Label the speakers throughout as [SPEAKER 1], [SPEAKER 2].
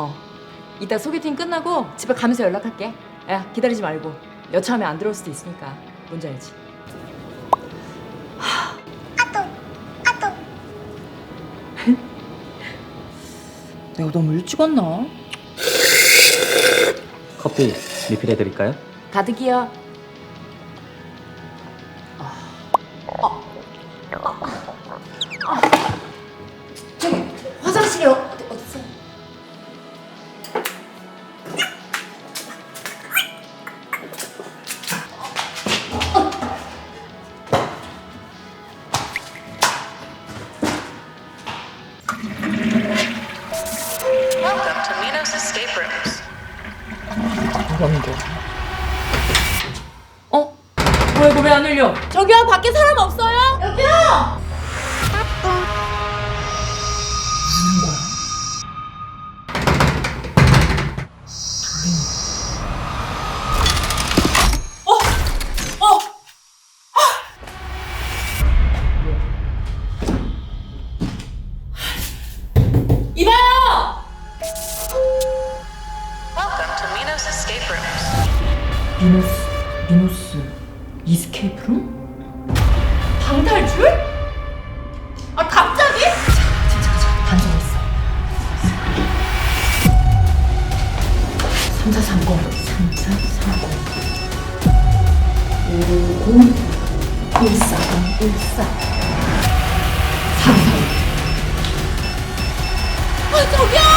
[SPEAKER 1] 어. 이따 소개팅 끝나고 집에 가면서 연락할게. 야, 기다리지 말고. 여차하면 안 들어올 수도 있으니까. 뭔지 알지? 내가 너무 일찍 왔나?
[SPEAKER 2] 커피 리필해 드릴까요?
[SPEAKER 1] 가득이요. 저기 어? 뭐야 이거 왜 안 열려? 저기요 밖에 사람 없어요? 여기요! 미노스, 미노스, 이스케이프룸? 방탈출? 아 갑자기? 반성했어. 3430, 3430. 50, 14, 14. 33. 아, 저기요!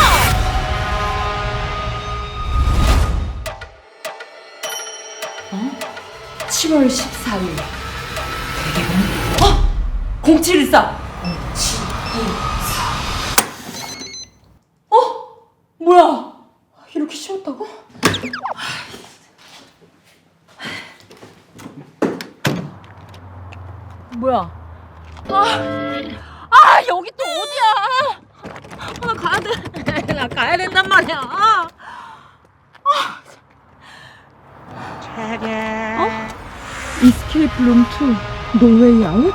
[SPEAKER 1] 7월 14일. 대개봉? 어? 0714 0714 어? 뭐야? 이렇게 쉬웠다고? 뭐야? 아, 아 여기 또 어디야? 아, 나 가야 돼 나 가야 된단 말이야. 아. 어?
[SPEAKER 3] 이스케이프 룸2 노웨이 아웃?